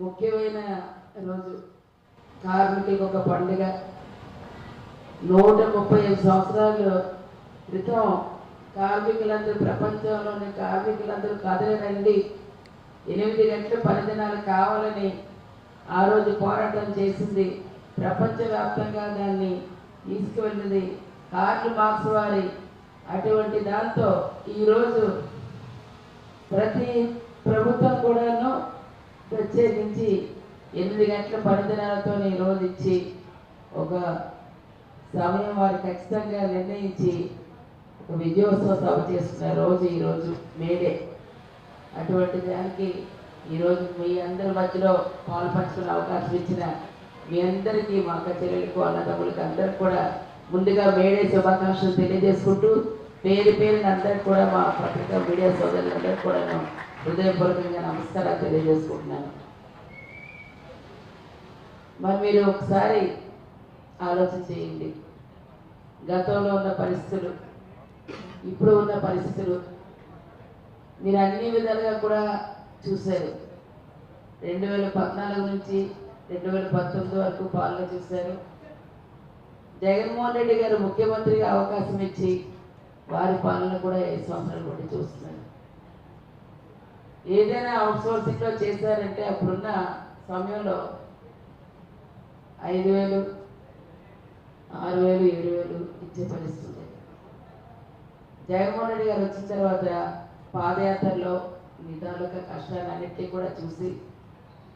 ముఖ్యమైన రోజు కార్మికులకు ఒక పండుగ. నూట ముప్పై ఐదు సంవత్సరాలు క్రితం కార్మికులందరూ ప్రపంచంలోని కార్మికులందరూ కదలనండి ఎనిమిది గంటల పని దినాలు కావాలని ఆ రోజు పోరాటం చేసింది. ప్రపంచవ్యాప్తంగా దాన్ని తీసుకువెళ్ళింది కార్లు మార్క్స్ వారి. అటువంటి దాంతో ఈరోజు ప్రతి ప్రభుత్వం కూడాను ప్రత్యేకించి ఎనిమిది గంటల పనిదినాలతో ఈ రోజు ఇచ్చి ఒక సమయం వారు ఖచ్చితంగా నిర్ణయించి ఒక విజయోత్సవ సభ చేసుకున్న రోజు ఈరోజు మేడే. అటువంటి దానికి ఈరోజు మీ అందరి మధ్యలో పాల్పంచుకునే అవకాశం ఇచ్చిన మీ అందరికీ మా అక్క చెల్లెలకు అన్నదమ్ములకి అందరికి కూడా ముందుగా మేడే శుభాకాంక్షలు తెలియజేసుకుంటూ పేరు పేరుని అందరికి కూడా మా పత్రికా మీడియా సోదరులందరికీ కూడా నేను హృదయపూర్వకంగా నమస్కారాలు తెలియజేసుకుంటున్నాను. మరి మీరు ఒకసారి ఆలోచన చేయండి. గతంలో ఉన్న పరిస్థితులు ఇప్పుడు ఉన్న పరిస్థితులు మీరు అన్ని విధాలుగా కూడా చూశారు. రెండు వేల పద్నాలుగు నుంచి రెండు వేల పంతొమ్మిది వరకు పాలన చూశారు. జగన్మోహన్ రెడ్డి గారు ముఖ్యమంత్రిగా అవకాశం ఇచ్చి వారి పాలన కూడా ఏ సంవత్సరాలు కూడా చూస్తున్నారు. ఏదైనా అవుట్సోర్సింగ్లో చేశారంటే అప్పుడున్న సమయంలో ఐదు వేలు ఆరు వేలు ఏడు వేలు ఇచ్చే పరిస్థితి జగన్మోహన్ రెడ్డి గారు వచ్చిన తర్వాత పాదయాత్రలో మీ కష్టాలన్నింటినీ కూడా చూసి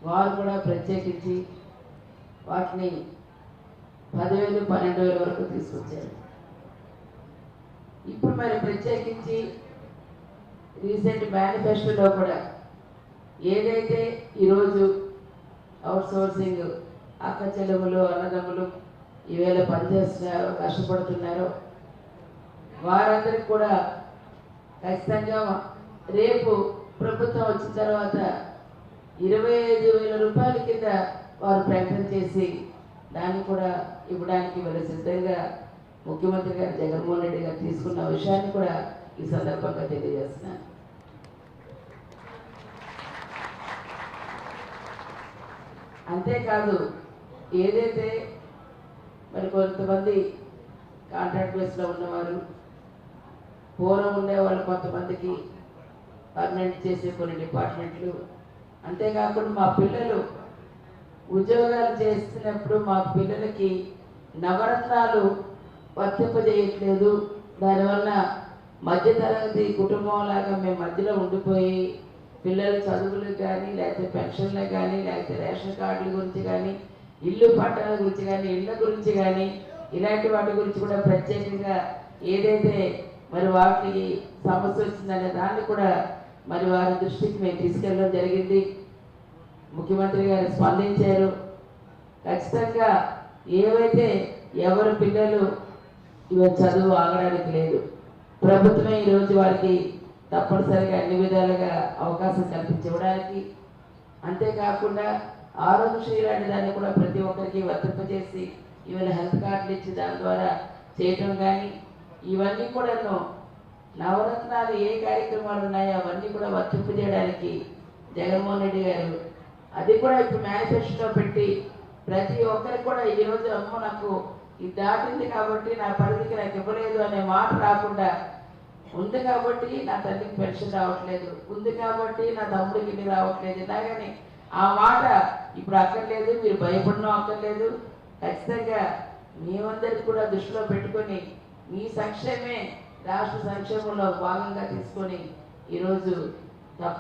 వారు కూడా ప్రత్యేకించి వాటిని పదివేలు పన్నెండు వేల వరకు తీసుకొచ్చారు. ఇప్పుడు మరి ప్రత్యేకించి రీసెంట్ మేనిఫెస్టోలో కూడా ఏదైతే ఈరోజు అవుట్ సోర్సింగ్ అక్క చెల్లెములు అన్నదమ్ములు ఈవేళ పనిచేస్తున్నారో కష్టపడుతున్నారో వారందరికి కూడా ఖచ్చితంగా రేపు ప్రభుత్వం వచ్చిన తర్వాత ఇరవై ఐదు వేల రూపాయల కింద వారు ప్రకటన చేసి దాన్ని కూడా ఇవ్వడానికి వీళ్ళు సిద్ధంగా ముఖ్యమంత్రి గారు జగన్మోహన్ రెడ్డి గారు తీసుకున్న విషయాన్ని కూడా ఈ సందర్భంగా తెలియజేస్తున్నాను అంతేకాదు ఏదైతే మరి కొంతమంది కాంట్రాక్ట్ బేస్లో ఉన్నవారు పూర్వం ఉండేవాళ్ళు కొంతమందికి పర్మనెంట్ చేసే కొన్ని డిపార్ట్మెంట్లు అంతేకాకుండా మా పిల్లలు ఉద్యోగాలు చేస్తున్నప్పుడు మా పిల్లలకి నవరత్నాలు వర్తింపజేయట్లేదు. దానివల్ల మధ్యతరగతి కుటుంబం లాగా మేము మధ్యలో ఉండిపోయి పిల్లల చదువులు కానీ లేకపోతే పెన్షన్లు కానీ లేకపోతే రేషన్ కార్డుల గురించి కానీ ఇల్లు పట్టాల గురించి కానీ ఇళ్ళ గురించి కానీ ఇలాంటి వాటి గురించి కూడా ప్రత్యేకంగా ఏదైతే మరి వాటికి సమస్య వచ్చిందనే దాన్ని కూడా మరి వారి దృష్టికి మేము తీసుకెళ్ళడం జరిగింది. ముఖ్యమంత్రి గారు స్పందించారు. ఖచ్చితంగా ఏవైతే ఎవరు పిల్లలు ఇవ చదువు ఆగడానికి లేదు ప్రభుత్వమే ఈరోజు వారికి తప్పనిసరిగా అన్ని విధాలుగా అవకాశం కల్పించడానికి అంతేకాకుండా ఆరోగ్యశ్రీ లాంటి దాన్ని కూడా ప్రతి ఒక్కరికి వర్తింపజేసి ఈవెన్ హెల్త్ కార్డులు ఇచ్చి దాని ద్వారా చేయటం కానీ ఇవన్నీ కూడాను నవరత్నాలు ఏ కార్యక్రమాలు ఉన్నాయో అవన్నీ కూడా వర్తింపజేయడానికి జగన్మోహన్ రెడ్డి గారు అది కూడా ఇప్పుడు మేనిఫెస్టోలో పెట్టి ప్రతి ఒక్కరికి కూడా ఈరోజు అమ్మో నాకు ఇది దాటింది కాబట్టి నా పరిధికి నాకు ఇవ్వలేదు అనే మాట రాకుండా ఉంది కాబట్టి నా తల్లికి పెన్షన్ రావట్లేదు. ఉంది కాబట్టి నా తమ్ముడికి ఇది రావట్లేదు. ఇలాగని ఆ మాట ఇప్పుడు అక్కర్లేదు మీరు భయపడడం అక్కర్లేదు. ఖచ్చితంగా మేమందరికి కూడా దృష్టిలో పెట్టుకొని మీ సంక్షేమే రాష్ట్ర సంక్షేమంలో భాగంగా తీసుకొని ఈరోజు తప్ప